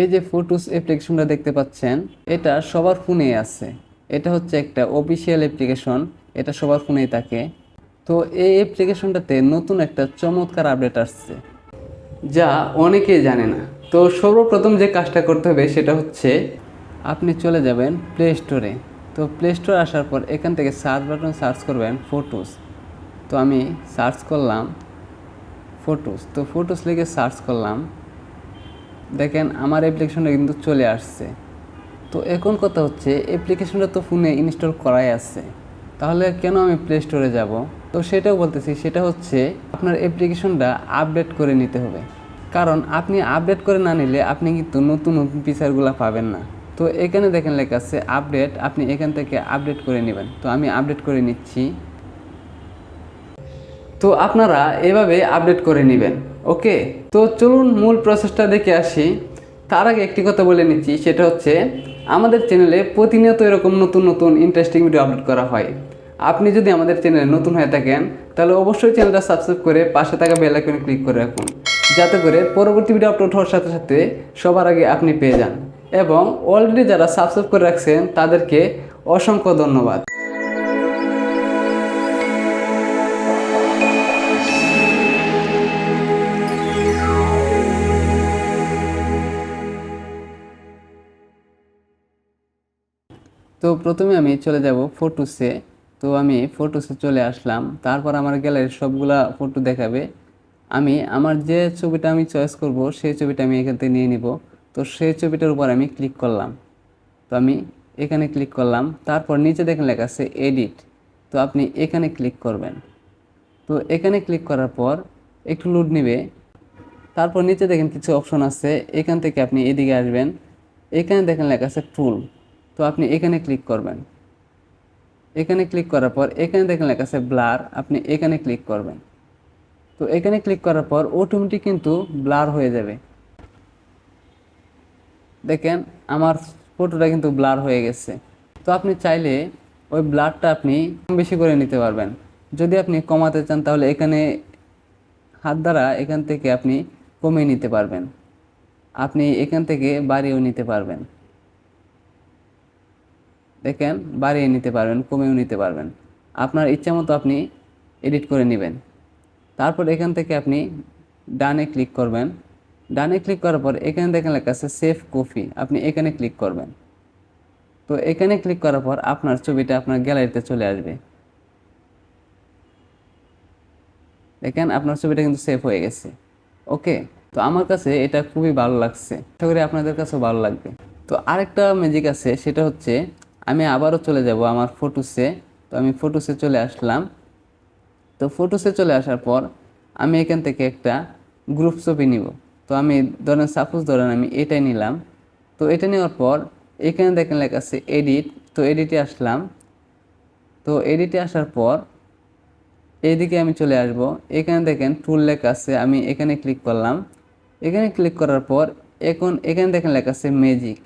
এই যে ফটোস অ্যাপ্লিকেশনটা দেখতে পাচ্ছেন, এটা সবার ফোনেই আছে। এটা হচ্ছে একটা অফিসিয়াল অ্যাপ্লিকেশন এটা সবার ফোনেই থাকে। তো এই অ্যাপ্লিকেশনটাতে নতুন একটা চমৎকার আপডেট আসছে, যা অনেকেই জানে না। তো সর্বপ্রথম যে কাজটা করতে হবে সেটা হচ্ছে, আপনি চলে যাবেন প্লে স্টোরে তো প্লে স্টোর আসার পর এখান থেকে সার্চ বাটন সার্চ করবেন ফটোস তো আমি সার্চ করলাম ফটোস তো ফটোস লিখে সার্চ করলাম। দেখেন, আমার অ্যাপ্লিকেশনটা কিন্তু চলে আসছে। তো এখন কথা হচ্ছে অ্যাপ্লিকেশনটা তো ফোনে ইনস্টল করাই আছে। তাহলে কেন আমি প্লে স্টোরে যাব? তো সেটাও বলতেছি, সেটা হচ্ছে আপনার অ্যাপ্লিকেশনটা আপডেট করে নিতে হবে। কারণ আপনি আপডেট করে না নিলে আপনি কিন্তু নতুন নতুন ফিচারগুলো পাবেন না। তো এখানে দেখেন লেখা আছে আপডেট আপনি এখান থেকে আপডেট করে নেবেন। তো আমি আপডেট করে নিচ্ছি। তো আপনারা এভাবে আপডেট করে নেবেন, ওকে? তো চলুন মূল প্রসেসটা দেখে আসি। তার আগে একটি কথা বলে নিচ্ছি, সেটা হচ্ছে আমাদের চ্যানেলে প্রতিনিয়ত এরকম নতুন নতুন ইন্টারেস্টিং ভিডিও আপলোড করা হয়। আপনি যদি আমাদের চ্যানেলে নতুন হয়ে থাকেন, তাহলে অবশ্যই চ্যানেলটা সাবস্ক্রাইব করে পাশে থাকা বেল আইকনে ক্লিক করে রাখুন, যাতে করে পরবর্তী ভিডিও আপলোড হওয়ার সাথে সাথে সবার আগে আপনি পেয়ে যান। এবং অলরেডি যারা সাবস্ক্রাইব করে রাখছেন, তাদেরকে অসংখ্য ধন্যবাদ। তো প্রথমে আমি চলে যাব ফটোসে। তো আমি ফটোসে চলে আসলাম। তারপর আমার গ্যালারির সবগুলা ফটো দেখাবে। আমি, আমার যে ছবিটা আমি চয়েস করব, সেই ছবিটা আমি এখান থেকে নিয়ে নিব। তো সেই ছবিটার উপর আমি ক্লিক করলাম। তো আমি এখানে ক্লিক করলাম। তারপর নিচে দেখেন লেখা আছে এডিট তো আপনি এখানে ক্লিক করবেন। তো এখানে ক্লিক করার পর একটু লোড নেবে। তারপর নিচে দেখেন কিছু অপশন আছে। এখান থেকে আপনি এদিকে আসবেন। এখানে দেখেন লেখা আছে টুল তো আপনি এখানে ক্লিক করবেন। এখানে ক্লিক করার পর এখানে দেখেন লেখা আছে ব্লার আপনি এখানে ক্লিক করবেন। তো এখানে ক্লিক করার পর অটোমেটিক কিন্তু ব্লার হয়ে যাবে। দেখেন আমার ফটোটা কিন্তু ব্লার হয়ে গেছে। তো আপনি চাইলে ওই ব্লারটা আপনি কম বেশি করে নিতে পারবেন। যদি আপনি কমাতে চান তাহলে এখানে হাত দ্বারা এখান থেকে আপনি কমিয়ে নিতে পারবেন। আপনি এখান থেকে বাড়িয়েও নিতে পারবেন। দেখেন, বাড়িয়ে নিতে পারবেন, কমেও নিতে পারবেন। আপনার ইচ্ছা মতো আপনি এডিট করে নেবেন। তারপর এখান থেকে আপনি ডানে ক্লিক করবেন। ডানে ক্লিক করার পর এখানে দেখেন লেখা আছে সেভ কপি আপনি এখানে ক্লিক করবেন। তো এখানে ক্লিক করার পর আপনার ছবিটা আপনার গ্যালারিতে চলে আসবে। দেখেন, আপনার ছবিটা কিন্তু সেভ হয়ে গেছে। ওকে? তো আমার কাছে এটা খুবই ভালো লাগছে। আশা করি আপনাদের কাছেও ভালো লাগবে। তো আরেকটা ম্যাজিক আছে, সেটা হচ্ছে আমি আবারও চলে যাব আমার ফটোসে। তো আমি ফটোসে চলে আসলাম। তো ফটোসে চলে আসার পর আমি এখান থেকে একটা গ্রুপ ছবি নিব। তো আমি ধরেন সাপোজ ধরেন আমি এটাই নিলাম। তো এটা নেওয়ার পর এখানে দেখেন লেখা আছে এডিট তো এডিটে আসলাম। তো এডিটে আসার পর এইদিকে আমি চলে আসব। এখানে দেখেন টুল লেখা আছে, আমি এখানে ক্লিক করলাম। এখানে ক্লিক করার পর এখন এখানে দেখেন লেখা আছে ম্যাজিক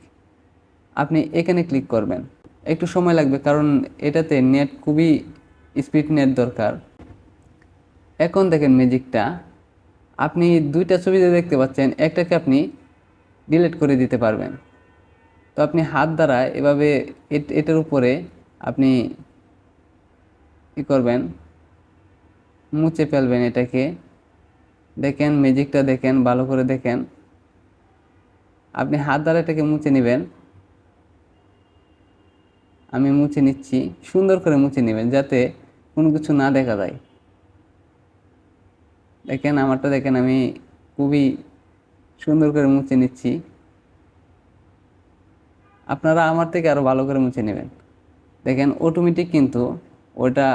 আপনি এখানে ক্লিক করবেন। একটু সময় লাগবে, কারণ এটাতে নেট খুবই স্পিড নেট দরকার। এখন দেখেন ম্যাজিকটা আপনি দুইটা ছবিতে দেখতে পাচ্ছেন, একটাকে আপনি ডিলিট করে দিতে পারবেন। তো আপনি হাত দ্বারা এভাবে এট- এটার উপরে আপনি কী করবেন, মুছে ফেলবেন এটাকে। দেখেন ম্যাজিকটা দেখেন, ভালো করে দেখেন। আপনি হাত দ্বারা এটাকে মুছে নেবেন। আমি মুছে নিচ্ছি, সুন্দর করে মুছে নেবেন যাতে কোনো কিছু না দেখা যায়। দেখেন, আমারটা দেখেন, আমি খুবই সুন্দর করে মুছে নিচ্ছি। আপনারা আমার থেকে আরও ভালো করে মুছে নেবেন। দেখেন অটোমেটিক কিন্তু ওটা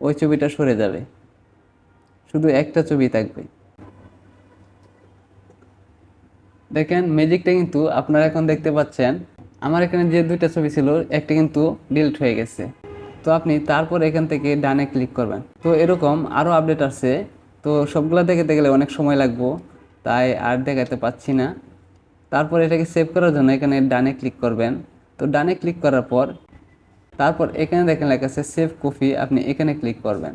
ওই ছবিটা সরে যাবে। শুধু একটা ছবি থাকবে। দেখেন ম্যাজিকটা কিন্তু আপনারা এখন দেখতে পাচ্ছেন। আমার এখানে যে দুইটা ছবি ছিল, একটা কিন্তু ডিলিট হয়ে গেছে। তো আপনি তারপর এখান থেকে ডানে ক্লিক করবেন। তো এরকম আরও আপডেট আছে। তো সবগুলো দেখাতে গেলে অনেক সময় লাগবো, তাই আর দেখাতে পাচ্ছি না। তারপর এটাকে সেভ করার জন্য এখানে ডানে ক্লিক করবেন। তো ডানে ক্লিক করার পর, তারপর এখানে দেখেন লেখা আছে সেভ কপি আপনি এখানে ক্লিক করবেন।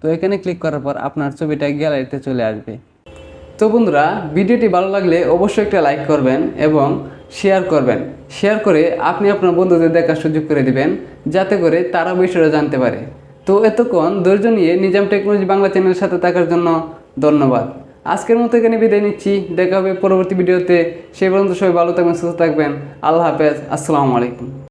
তো এখানে ক্লিক করার পর আপনার ছবিটা গ্যালারিতে চলে আসবে। তো বন্ধুরা, ভিডিওটি ভালো লাগলে অবশ্যই একটা লাইক করবেন এবং শেয়ার করবেন। শেয়ার করে আপনি আপনার বন্ধুদের দেখার সুযোগ করে দিবেন, যাতে করে তারা বিষয়টা জানতে পারে। তো এতক্ষণ ধৈর্য নিয়ে নিজাম টেকনোলজি বাংলা চ্যানেলের সাথে থাকার জন্য ধন্যবাদ। আজকের মতো এখানে বিদায় নিচ্ছি। দেখা হবে পরবর্তী ভিডিওতে। সেই পর্যন্ত সবাই ভালো থাকবেন, সুস্থ থাকবেন। আল্লাহ হাফেজ। আসসালামু আলাইকুম।